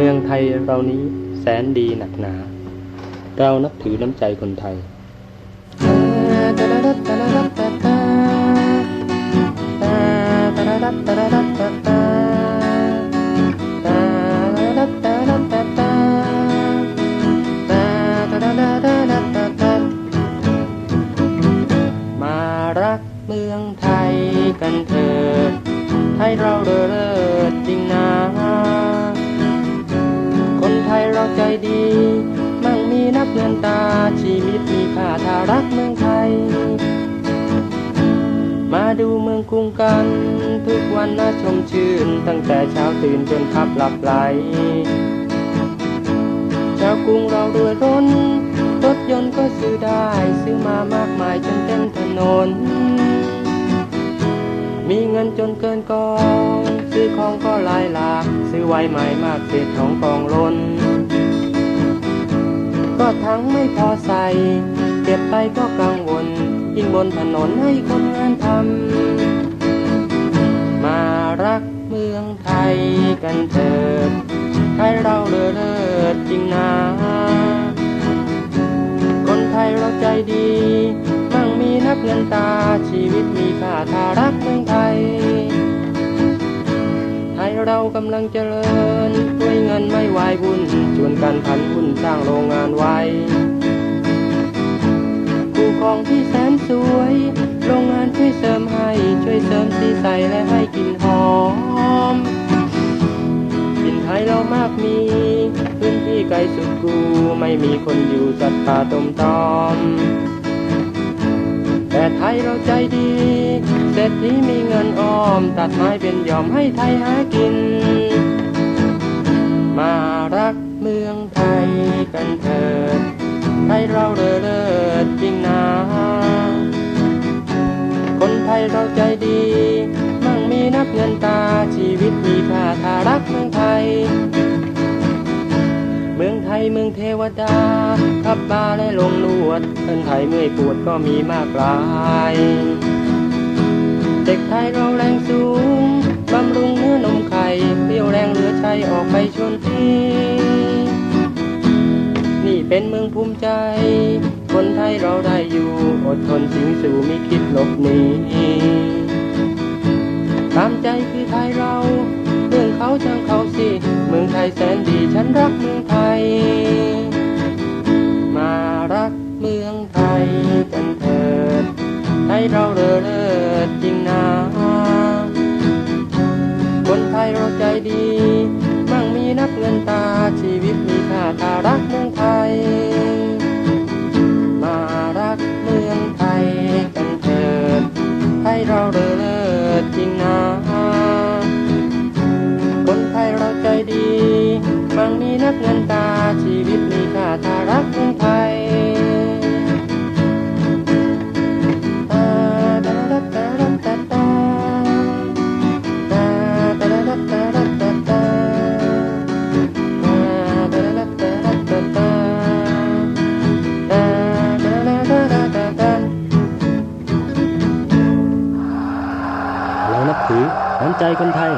เมืองไทยเรานี้แสนดีหนักหนา เรานับถือน้ำใจคนไทย มารักเมืองไทยกันเถิดไทยเราเลิศ เราใจดี มั่งมีนับเงินตา ชีวิตมีค่าถ้ารักเมืองไทย มาดูเมืองกรุงกัน ทุกวันน่าชมชื่น ตั้งแต่เช้าตื่นจนพับหลับไหลชาวกรุงเรารวยร้นรถยนต์ก็ซื้อได้ ซื้อมามากมายจนเต็มถนน มีเงินจนเกินกอง ซื้อของก็หลายหลาก ซื้อไว้ใหม่มากเศษของกองล้น ก็ทั้งไม่พอใส่เก็บไปก็กังวลยิ่งบนถนนให้คนงานทำ มารักเมืองไทยกันเถิดให้เราเลิศจริงนะคนไทยเราใจดี มั่งมีนับเงินตาชีวิตมีค่า เรากำลังเจริญด้วยเงินไม่วายวุ่นชวนกันพันหุ้นสร้างโรงงานไว้ผู้ของที่แสนสวย โรงงานช่วยเสริมให้ช่วยเสริมสีใสและให้กลิ่นหอมกินไทยเรามากมีพื้นที่ไกลสุดกูไม่มีคนอยู่จัดป่าตมตอม แต่ไทยเราใจดี ศรษฐีมีเงินออม ตัดไม้เป็นยอมให้ไทยหากิน มารักเมืองไทยกันเถิดไทยเราเลิศเลิศจริงนะคนไทยเราใจดีมั่งมีนับเงินตาชีวิตมีค่าถ้ารักเมืองไทย เมืองไทยเมืองเทวดาขับบาและลงนวดเพื่อนไทยเมื่อยปวดก็มีมากลาย เด็กไทยเราแรงสูง บำรุงเนื้อนมไข่เปรี้ยวแรงเหลือใจออกไปชนที่นี่เป็นเมืองภูมิใจ คนไทยเราได้อยู่อดทนสิงสู่ม่คิดหลบหนีตามใจคือไทยเราเรื่องเขาช่างเขาสิ เมืองไทยแสนดีฉันรักเมืองไทย มารักเมืองไทยกันเถิดไทยเราเลิศ ไทยเราใจดี มั่งมีนักเงินตาชีวิตมีค่าตารักเมืองไทย มารักเมืองไทยกันเถิดไทยเราเลิศจริงนะคนไทยเราใจดี มั่งมีนักเงินตา นับถือน้ำใจคนไทย